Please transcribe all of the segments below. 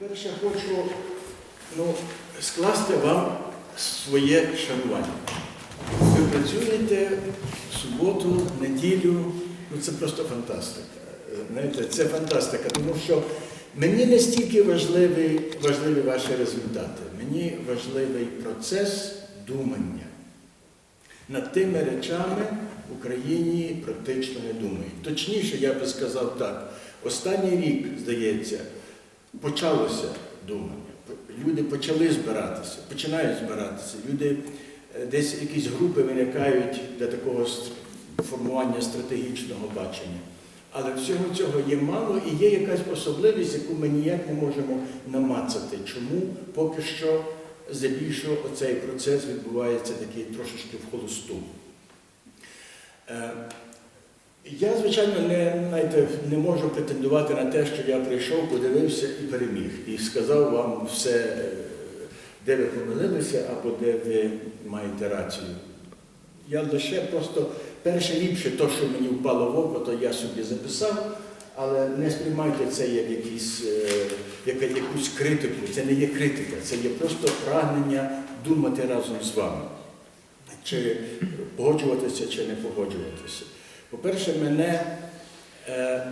По-перше, хочу ну, скласти вам своє шанування. Ви працюєте суботу, неділю, ну це просто фантастика. Знаєте, це фантастика, тому що мені не стільки важливі, важливі ваші результати, мені важливий процес думання. Над тими речами в Україні практично не думають. Точніше, я би сказав так, останній рік, здається, почалося думання. Люди почали збиратися, починають збиратися. Люди е, десь якісь групи виникають для такого формування стратегічного бачення. Але всього цього є мало і є якась особливість, яку ми ніяк не можемо намацати. Чому поки що здебільшого оцей процес відбувається такий трошечки в холосту. Я, звичайно, не, знаєте, не можу претендувати на те, що я прийшов, подивився і переміг. І сказав вам все, де ви помилилися або де ви маєте рацію. Я лише просто перше ліпше, то, що мені впало в око, то я собі записав, але не сприймайте це як якісь, е, як якусь критику. Це не є критика, це є просто прагнення думати разом з вами. Чи погоджуватися, чи не погоджуватися. По-перше, мене е,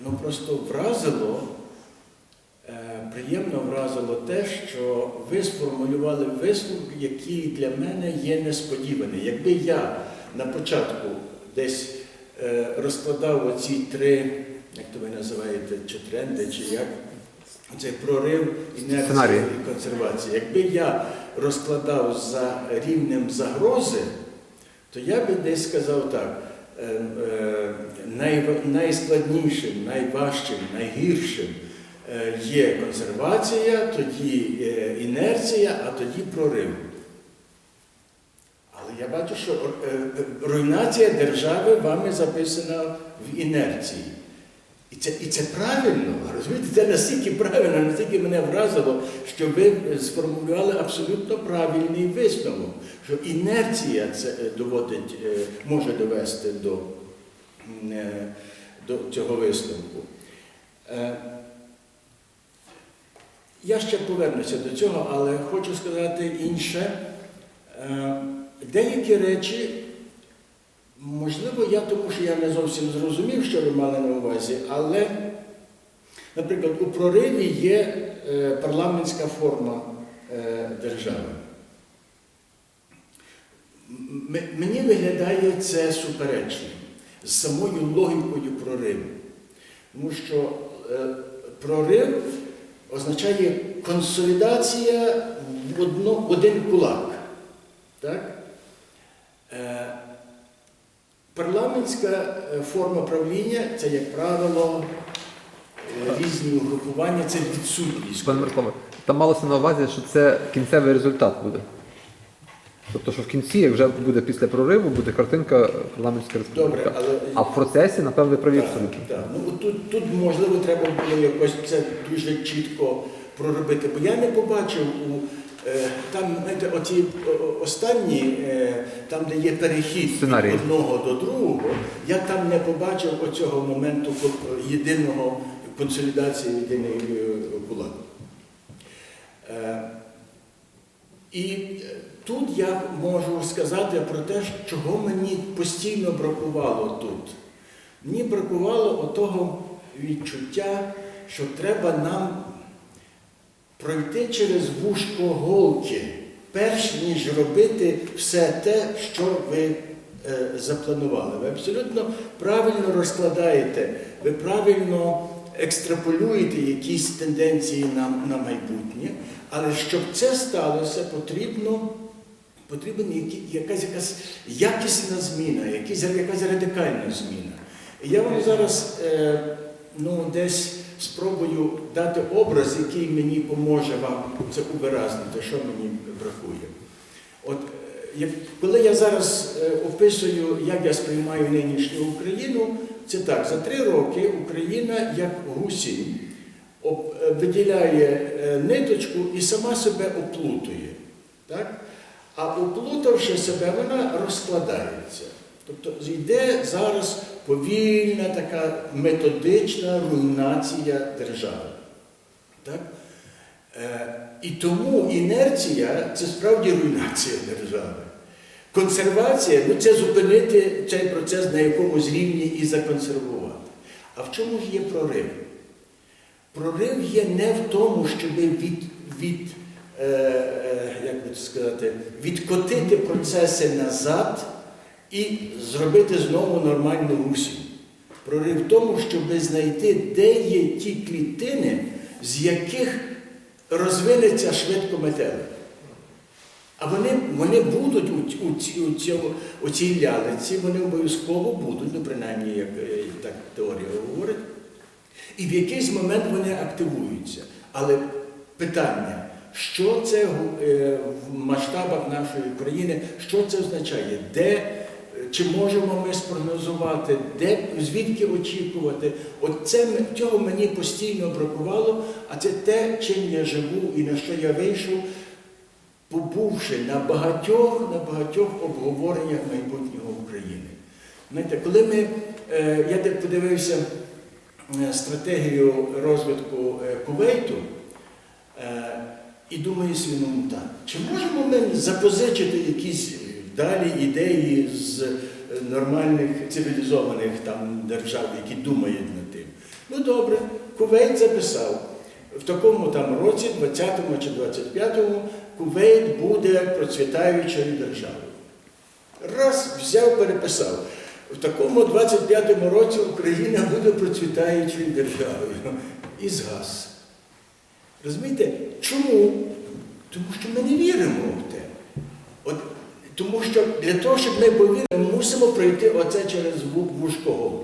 ну, просто вразило, е, приємно вразило те, що ви сформулювали висновки, які для мене є несподівані. Якби я на початку десь е, розкладав оці три, як то ви називаєте, чи тренди, чи як, цей прорив інерції і консервації. Якби я розкладав за рівнем загрози, то я би десь сказав так. Е, е, най- найскладнішим, найважчим, найгіршим е, є консервація, тоді е, інерція, а тоді прорив. Але я бачу, що руйнація держави вами записана в інерції. І це, і це правильно, розумієте, це настільки правильно, настільки мене вразило, що ви сформулювали абсолютно правильний висновок, що інерція це е, доводить, е, може довести до, е, до цього висновку. Я ще повернуся до цього, але хочу сказати інше. Деякі речі, можливо, я тому що я не зовсім зрозумів, що ви мали на увазі, але, наприклад, у прориві є е, парламентська форма е, держави. Мені виглядає це суперечно з самою логікою прориву. Тому що е, прорив означає консолідація в один кулак. Так? Парламентська е, форма правління це, як правило, е, різні угрупування, це відсутність. Пане Мирославе, там малося на увазі, що це кінцевий результат буде. Тобто, що в кінці, як вже буде після прориву, буде картинка парламентська республіка. Але А в процесі, напевно, праві абсолютно. так. Ну, тут, тут, можливо, треба було якось це дуже чітко проробити, бо я не побачив у там, знаєте, оці о- о- останні, е, там, де є перехід Сценарії. від одного до другого, я там не побачив оцього моменту єдиного консолідації єдиної е. Е, І е, тут я можу сказати про те, чого мені постійно бракувало тут. Мені бракувало отого відчуття, що треба нам пройти через вушко голки, перш ніж робити все те, що ви е, запланували. Ви абсолютно правильно розкладаєте, ви правильно екстраполюєте якісь тенденції на, на майбутнє, але щоб це сталося, потрібно. Потрібна якась, якась якісна зміна, якась, якась радикальна зміна. Я вам зараз е, ну, десь спробую дати образ, який мені поможе вам це увиразнити, що мені бракує. От е, як, коли я зараз е, описую, як я сприймаю нинішню Україну, це так, за три роки Україна, як гусінь, е, виділяє ниточку і сама себе оплутує. Так? А оплутавши себе, вона розкладається. Тобто йде зараз повільна така методична руйнація держави. Так? Е, І тому інерція це справді руйнація держави. Консервація ну, це зупинити цей процес на якомусь рівні і законсервувати. А в чому ж є прорив? Прорив є не в тому, щоб від, від, е, е, як би сказати, відкотити процеси назад і зробити знову нормальну Русі. Прорив в тому, щоб знайти, де є ті клітини, з яких розвинеться швидко метелик. А вони, вони будуть у, у, у, цьому, у цій лялиці, вони обов'язково будуть, ну принаймні, як е, так теорія говорить. І в якийсь момент вони активуються. Але питання, що це е, в масштабах нашої країни, що це означає? Де, чи можемо ми спрогнозувати, де, звідки очікувати? От це, цього мені постійно бракувало, а це те, чим я живу і на що я вийшов, побувши на багатьох, на багатьох обговореннях майбутнього України. Знаєте, коли ми, е, я де подивився е, стратегію розвитку е, Кувейту, і думаю собі, ну так, чи можемо ми запозичити якісь далі ідеї з е, нормальних цивілізованих там держав, які думають над тим? Ну добре, Кувейт записав. В такому там році, 20-му чи 25-му, Кувейт буде процвітаючою державою. Раз взяв, переписав. В такому 25-му році Україна буде процвітаючою державою. І згас. Розумієте, чому? Тому що ми не віримо в те. Тому що для того, щоб ми повірили, ми мусимо пройти оце через ву- вушко.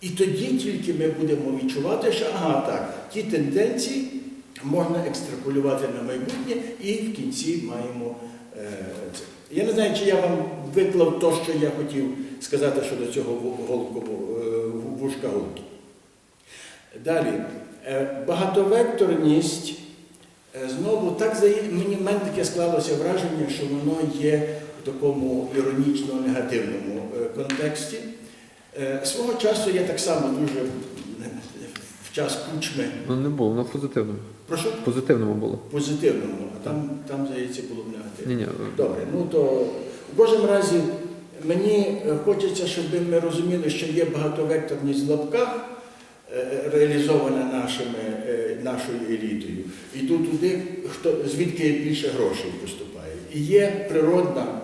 І тоді тільки ми будемо відчувати, що ага, так, ті тенденції можна екстраполювати на майбутнє і в кінці маємо е, це. Я не знаю, чи я вам виклав те, що я хотів сказати щодо цього ву- голкового, е, вушка голки. Далі, е, багатовекторність. Е, Знову так мені мене таке склалося враження, що воно є в такому іронічно-негативному е, контексті. Е, Свого часу я так само дуже в час кучми. Ну не було, воно позитивному. Прошу позитивному було. позитивному, а там, там здається, було б негативно. Ні, ні. Добре, ну то в кожному разі мені хочеться, щоб ми розуміли, що є багатовекторність в лапках, реалізована нашими, е, нашою елітою. Йду туди, хто, звідки більше грошей поступає. І є природна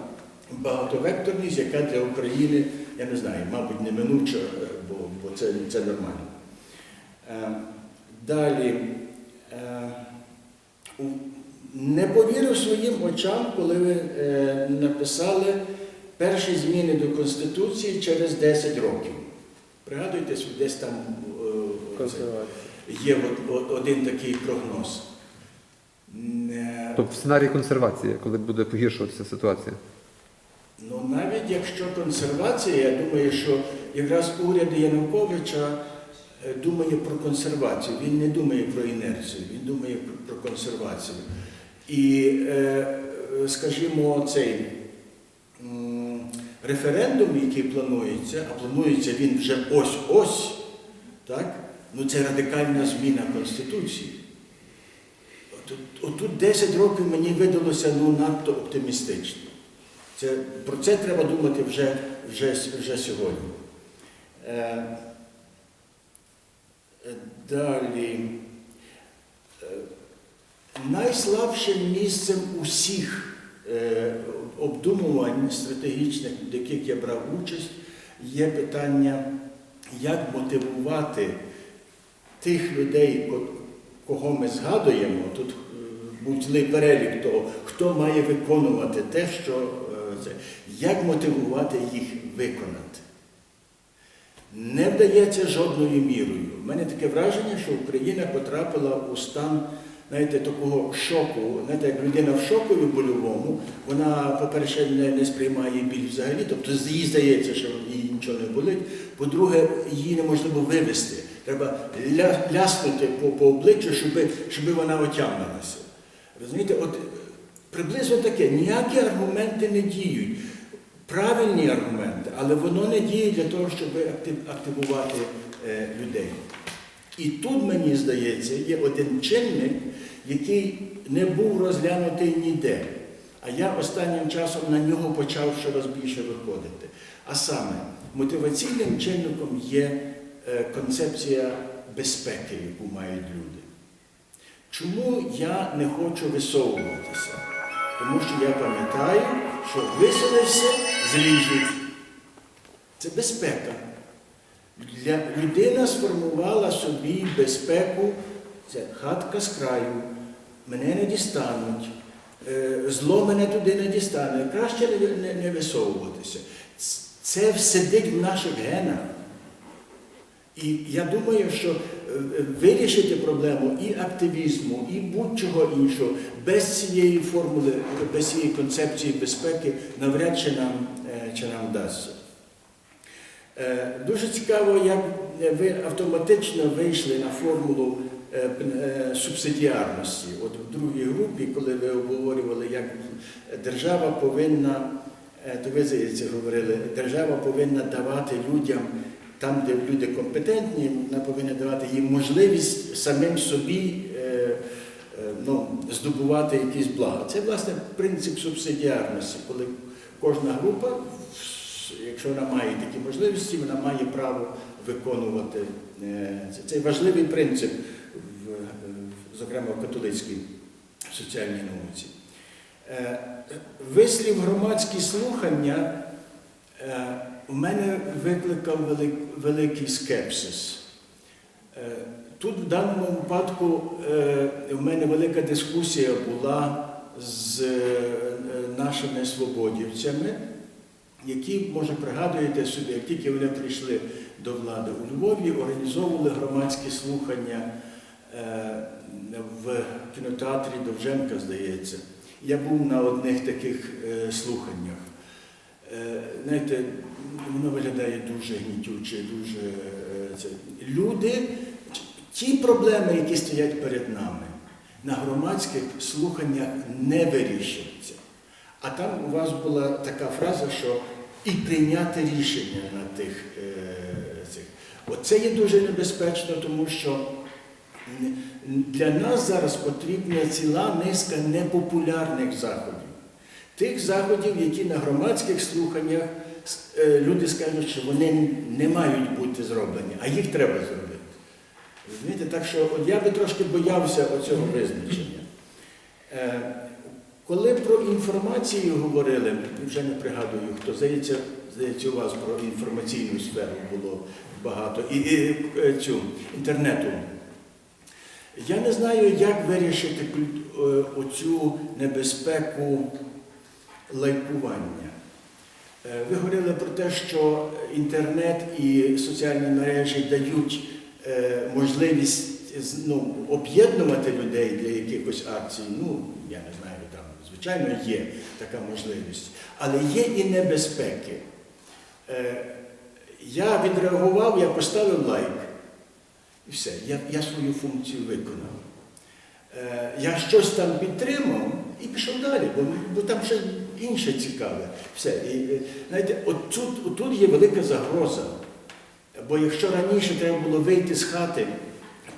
багатовекторність, яка для України, я не знаю, мабуть, неминуча, е, бо, бо це, це нормально. Е, Далі. е, Не повірив своїм очам, коли ви е, написали перші зміни до Конституції через 10 років. Пригадуєте, десь там е, є от- от- один такий прогноз. Не- Тобто сценарій консервації, коли буде погіршуватися ситуація. Ну, навіть якщо консервація, я думаю, що якраз уряд Януковича е, думає про консервацію. Він не думає про інерцію, він думає про, консервацію. І, е, скажімо, цей референдум, який планується, а планується він вже ось-ось, так? Ну це радикальна зміна Конституції. Отут, отут 10 років мені видалося ну, надто оптимістично. Це, про це треба думати вже, вже, вже сьогодні. Е, е, далі. Е, найслабшим місцем усіх е, обдумувань стратегічних, в яких я брав участь, є питання, як мотивувати тих людей, кого ми згадуємо, тут е, був перелік того, хто має виконувати те, що е, це, як мотивувати їх виконати. Не вдається жодною мірою. У мене таке враження, що Україна потрапила у стан знаєте, такого шоку. Знаєте, як людина в шокові больовому, вона, по-перше, не, не сприймає біль взагалі, тобто їй здається, що їй нічого не болить. По-друге, її неможливо вивести. Треба ля, ляснути по, по обличчю, щоб, щоб вона отямилася. Розумієте, от приблизно таке, ніякі аргументи не діють. Правильні аргументи, але воно не діє для того, щоб актив- активувати е, людей. І тут, мені здається, є один чинник, який не був розглянутий ніде. А я останнім часом на нього почав щораз більше виходити. А саме, мотиваційним чинником є е, концепція безпеки, яку мають люди. Чому я не хочу висовуватися? Тому що я пам'ятаю, що висунешся, зріжуть. Це безпека. Людина сформувала собі безпеку, це хатка з краю, мене не дістануть, е, зло мене туди не дістане. Краще не, висовуватися. Це сидить в наших генах. І я думаю, що е, е, вирішити проблему і активізму, і будь-чого іншого без цієї формули, без цієї концепції безпеки навряд чи нам, е, чи нам вдасться. Дуже цікаво, як ви автоматично вийшли на формулу субсидіарності. От в другій групі, коли ви обговорювали, як держава повинна, то ви здається говорили, держава повинна давати людям там, де люди компетентні, вона повинна давати їм можливість самим собі е, е, ну, здобувати якісь блага. Це власне принцип субсидіарності, коли кожна група, якщо вона має такі можливості, вона має право виконувати е, це. Це важливий принцип, зокрема в католицькій соціальній науці. Вислів громадські слухання у мене викликав велик- великий скепсис. Е, Тут в даному випадку е, в мене велика дискусія була з е, нашими свободівцями, які, може, пригадуєте собі, як тільки вони прийшли до влади у Львові, організовували громадські слухання в кінотеатрі Довженка, здається. Я був на одних таких слуханнях. Знаєте, воно виглядає дуже гнітюче, дуже е, це. Люди, ті проблеми, які стоять перед нами, на громадських слуханнях не вирішуються. А там у вас була така фраза, що і прийняти рішення на тих е, цих. Оце є дуже небезпечно, тому що для нас зараз потрібна ціла низка непопулярних заходів. Тих заходів, які на громадських слуханнях люди скажуть, що вони не мають бути зроблені, а їх треба зробити. Розумієте? Так що от я би трошки боявся оцього визначення. Е, Коли про інформацію говорили, вже не пригадую, хто здається, здається, у вас про інформаційну сферу було багато, і, і е, цю інтернету. Я не знаю, як вирішити е, оцю небезпеку лайкування. Е, Ви говорили про те, що інтернет і соціальні мережі дають е, можливість ну, об'єднувати людей для якихось акцій. Ну, я не знаю, там, звичайно, є така можливість. Але є і небезпеки. Е, Я відреагував, я поставив лайк. І все, я, я свою функцію виконав. Я щось там підтримав і пішов далі, бо, бо там ще інше цікаве. Все. І, е, знаєте, от тут, от тут є велика загроза. Бо якщо раніше треба було вийти з хати,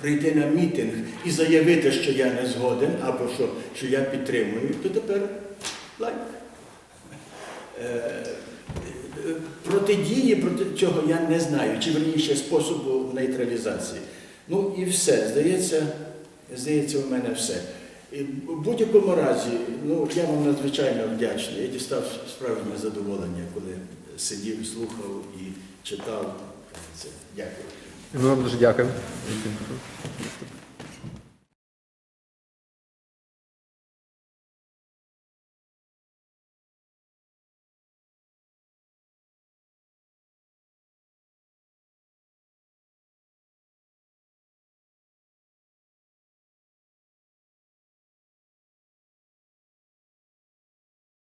прийти на мітинг і заявити, що я не згоден, або що, що я підтримую, то тепер лайк. Е, е, Протидії проти цього я не знаю, чи верніше способу нейтралізації. Ну і все, здається, здається, у мене все. В будь-якому разі, ну я вам надзвичайно вдячний. Я дістав справжнє задоволення, коли сидів, слухав і читав це. Дякую. Ми вам дуже дякуємо.